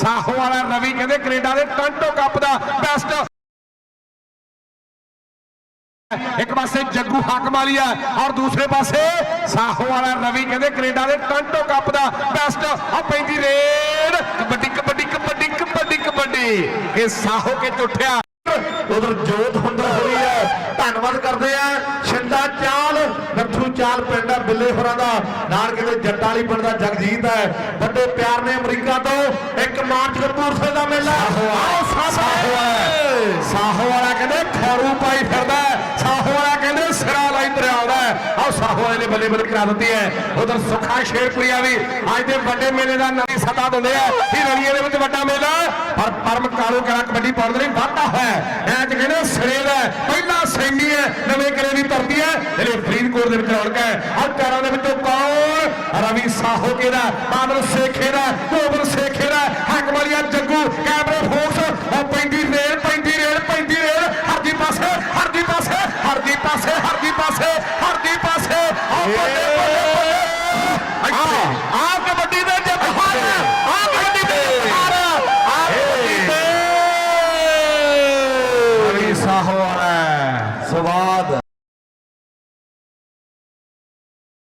ਸਾਹੋ ਵਾਲਾ ਰਵੀ ਕਹਿੰਦੇ ਕੈਨੇਡਾ ਦੇ ਟੰਟੋ ਕੱਪ ਦਾ ਬੈਸਟ ਇੱਕ ਪਾਸੇ ਜੱਗੂ ਹਾਕਮ ਵਾਲੀ ਆ ਔਰ ਦੂਸਰੇ ਪਾਸੇ ਸਾਹੋ ਵਾਲਾ ਰਵੀ ਕਹਿੰਦੇ ਕੈਨੇਡਾ ਦੇ ਟੰਟੋ ਕੱਪ ਦਾ ਬੈਸਟ ਆ ਪੈਂਦੀ ਰੇਡ। ਕਬੱਡੀ ਕਬੱਡੀ ਕਬੱਡੀ ਕਬੱਡੀ ਕਬੱਡੀ। ਇਹ ਸਾਹੋ ਕੇ ਟੁੱਟਿਆ ਉਧਰ ਜੋਤ ਹੁੰਦਾ ਹੋਈ ਹੈ ਧੰਨਵਾਦ ਕਰਦੇ ਆ ਛਿੰਦਾ ਚਾਲ ਨੱਥੂ ਚਾਲ ਪਿੰਡ ਆ ਬਿੱਲੇ ਹੋਰਾਂ ਦਾ। ਨਾਲ ਕਿਤੇ ਜੱਟਾਂ ਵਾਲੀ ਪਿੰਡ ਦਾ ਜਗਜੀਤ ਹੈ। ਵੱਡੇ ਪਿਆਰ ਨੇ ਅਮਰੀਕਾ ਤੋਂ। ਮਾਰਚ ਕਪੂਰਥਲੇ ਦਾ ਮੇਲਾ। ਆਓ ਸਾਹੋ ਹੈ ਸਾਹੋ ਵਾਲਾ ਕਹਿੰਦੇ ਖਰੂ ਪਾਈ ਫਿਰਦਾ। ਸਾਹੋ ਵਾਲਾ ਕਹਿੰਦੇ ਸਿਰਾ ਲਾਈ ਤੁਰਿਆ ਆਉਂਦਾ ਸਾਹੋ ਵਾਲੇ ਨੇ ਬੱਲੇ ਬੱਲੇ ਕਰਾ ਦਿੱਤੀ ਹੈ। ਉਧਰ ਸੁਖਾ ਸ਼ੇਰਪੁਰੀਆ ਵੀ ਅੱਜ ਦੇ ਵੱਡੇ ਮੇਲੇ ਦਾ ਨਵੀਂ ਸੱਦਾ ਦਿੰਦੇ ਆ। ਹੀ ਰਣੀਏ ਦੇ ਵਿੱਚ ਵੱਡਾ ਮੇਲਾ। ਪਰ ਪਰਮ ਕਾਲੂ ਕਰਾ ਕਬੱਡੀ ਪਾਉਂਦੇ ਨੇ ਵਾਧਾ ਹੋਇਆ ਐਂ ਚ ਕਹਿੰਦੇ ਸਿਰੇ ਦਾ। ਪਹਿਲਾ ਸੈਮੀ ਹੈ। ਨਵੇਂ ਕਰੇ ਦੀ ਧਰਤੀ ਹੈ। ਜਿਹੜੇ ਫਰੀਦਕੋਟ ਦੇ ਵਿੱਚ ਰੌਣਕ ਹੈ। ਆਹ ਚਾਰਾਂ ਦੇ ਵਿੱਚੋਂ ਕੌਣ? ਰਵੀ ਸਾਹੋ ਕੇ ਦਾ ਬਾਦਲ ਸੇਖੇ ਦਾ। ਦੇ ਰਵੀ ਸਵਾਦ।